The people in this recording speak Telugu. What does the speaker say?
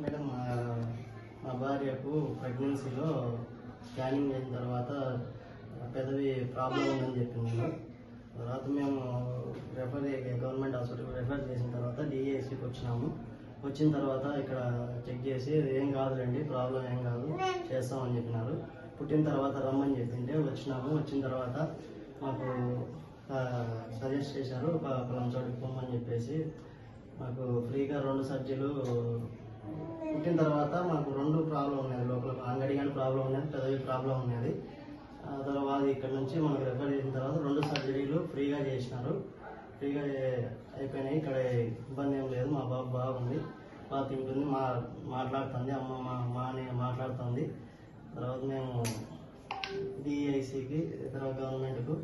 మేడం మా మా భార్యకు ప్రెగ్నెన్సీలో స్కానింగ్ అయిన తర్వాత పెదవి ప్రాబ్లం ఉందని చెప్పింది తర్వాత మేము రెఫర్ గవర్నమెంట్ హాస్పిటల్ రెఫర్ చేసిన తర్వాత డిఏసీకి వచ్చినాము. వచ్చిన తర్వాత ఇక్కడ చెక్ చేసి ఏం కాదులేండి ప్రాబ్లం ఏం కాదు చేస్తామని చెప్పినారు. పుట్టిన తర్వాత రమ్మని చెప్పింటే వచ్చినాము. వచ్చిన తర్వాత మాకు సజెస్ట్ చేశారు ఒక పొలం చోటుకి పొమ్మని చెప్పేసి మాకు ఫ్రీగా రెండు సర్జరీలు పుట్టిన తర్వాత మాకు రెండు ప్రాబ్లం ఉన్నది లోపల అంగడి కానీ ప్రాబ్లం ఉన్నది పెదవి ప్రాబ్లం ఉన్నది. ఆ తర్వాత ఇక్కడ నుంచి మనకు రెఫర్ చేసిన తర్వాత రెండు సర్జరీలు ఫ్రీగా చేసినారు. ఫ్రీగా అయిపోయినాయి. ఇక్కడ ఇబ్బంది ఏం లేదు. మా బాబు బాగుంది. బాగా తింటుంది. మా మాట్లాడుతుంది. అమ్మ మా మా అని మాట్లాడుతుంది. తర్వాత మేము డిఐసికి ఇతర గవర్నమెంట్కు